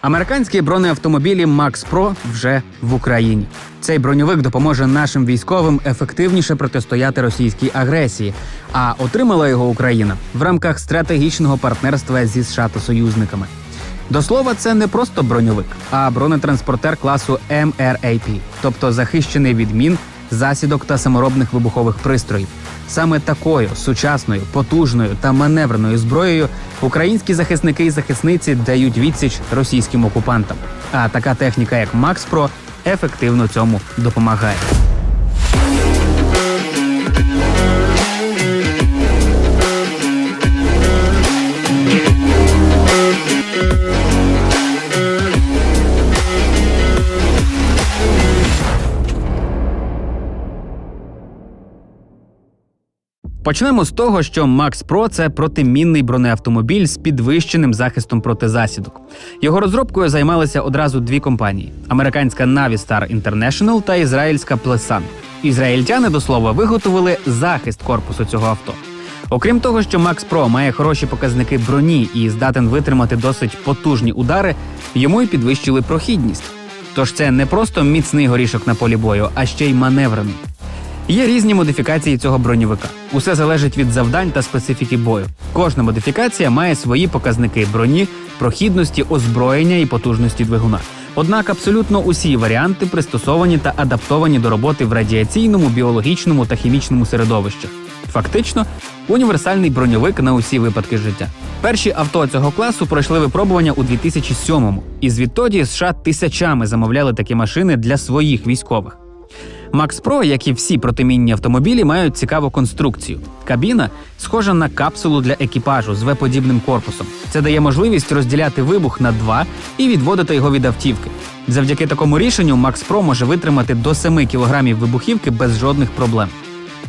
Американські бронеавтомобілі Max Pro вже в Україні. Цей броньовик допоможе нашим військовим ефективніше протистояти російській агресії. А отримала його Україна в рамках стратегічного партнерства зі США та союзниками. До слова, це не просто броньовик, а бронетранспортер класу MRAP, тобто захищений від мін, засідок та саморобних вибухових пристроїв. Саме такою сучасною, потужною та маневреною зброєю українські захисники і захисниці дають відсіч російським окупантам. А така техніка, як Макс Про, ефективно цьому допомагає. Почнемо з того, що Max Pro – це протимінний бронеавтомобіль з підвищеним захистом проти засідок. Його розробкою займалися одразу дві компанії: американська Navistar International та ізраїльська Plesan. Ізраїльтяни до слова виготовили захист корпусу цього авто. Окрім того, що Max Pro має хороші показники броні і здатен витримати досить потужні удари, йому й підвищили прохідність. Тож це не просто міцний горішок на полі бою, а ще й маневрений. Є різні модифікації цього броньовика. Усе залежить від завдань та специфіки бою. Кожна модифікація має свої показники броні, прохідності, озброєння і потужності двигуна. Однак абсолютно усі варіанти пристосовані та адаптовані до роботи в радіаційному, біологічному та хімічному середовищах. Фактично, універсальний броньовик на усі випадки життя. Перші авто цього класу пройшли випробування у 2007-му, і звідтоді США тисячами замовляли такі машини для своїх військових. Max Pro, як і всі протимінні автомобілі, мають цікаву конструкцію. Кабіна схожа на капсулу для екіпажу з В-подібним корпусом. Це дає можливість розділяти вибух на два і відводити його від автівки. Завдяки такому рішенню Max Pro може витримати до 7 кг вибухівки без жодних проблем.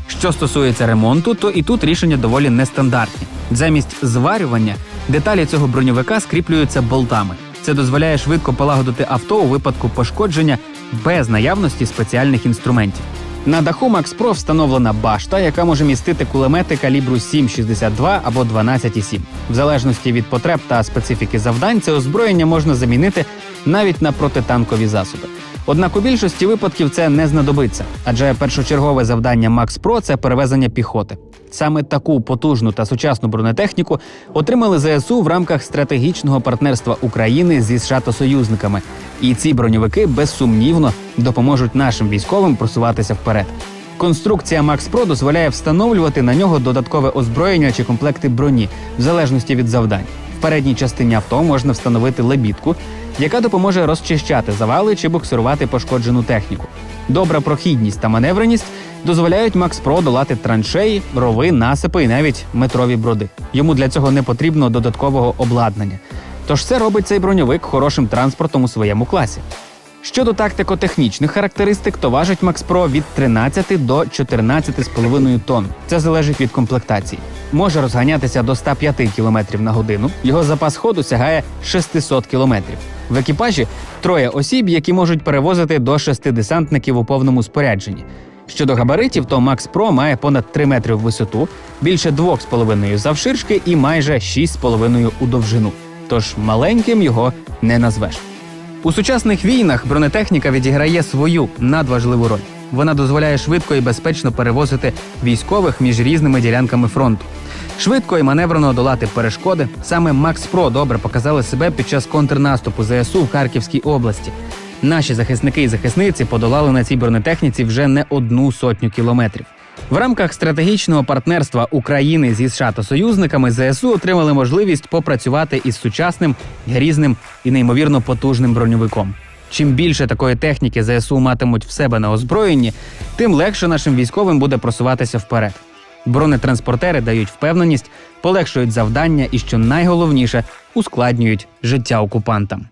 Що стосується ремонту, то і тут рішення доволі нестандартні. Замість зварювання деталі цього броньовика скріплюються болтами. Це дозволяє швидко полагодити авто у випадку пошкодження без наявності спеціальних інструментів. На даху Max Pro встановлена башта, яка може містити кулемети калібру 7,62 або 12,7. В залежності від потреб та специфіки завдань, це озброєння можна замінити навіть на протитанкові засоби. Однак у більшості випадків це не знадобиться, адже першочергове завдання Max Pro – це перевезення піхоти. Саме таку потужну та сучасну бронетехніку отримали ЗСУ в рамках стратегічного партнерства України зі США та союзниками. І ці броньовики безсумнівно допоможуть нашим військовим просуватися вперед. Конструкція Max Pro дозволяє встановлювати на нього додаткове озброєння чи комплекти броні в залежності від завдань. В передній частині авто можна встановити лебідку, яка допоможе розчищати завали чи буксирувати пошкоджену техніку. Добра прохідність та маневреність дозволяють МаксПро долати траншеї, рови, насипи і навіть метрові броди. Йому для цього не потрібно додаткового обладнання. Тож це робить цей броньовик хорошим транспортом у своєму класі. Щодо тактико-технічних характеристик, то важить Max Pro від 13 до 14,5 тонн. Це залежить від комплектації. Може розганятися до 105 км на годину. Його запас ходу сягає 600 км. В екіпажі троє осіб, які можуть перевозити до шести десантників у повному спорядженні. Щодо габаритів, то Max Pro має понад 3 метри в висоту, більше 2,5 завширшки і майже 6,5 у довжину. Тож маленьким його не назвеш. У сучасних війнах бронетехніка відіграє свою надважливу роль. Вона дозволяє швидко і безпечно перевозити військових між різними ділянками фронту. Швидко і маневрено долати перешкоди. Саме Max Pro добре показали себе під час контрнаступу ЗСУ в Харківській області. Наші захисники і захисниці подолали на цій бронетехніці вже не одну сотню кілометрів. В рамках стратегічного партнерства України зі США та союзниками ЗСУ отримали можливість попрацювати із сучасним, грізним і неймовірно потужним броньовиком. Чим більше такої техніки ЗСУ матимуть в себе на озброєнні, тим легше нашим військовим буде просуватися вперед. Бронетранспортери дають впевненість, полегшують завдання і, що найголовніше, ускладнюють життя окупантам.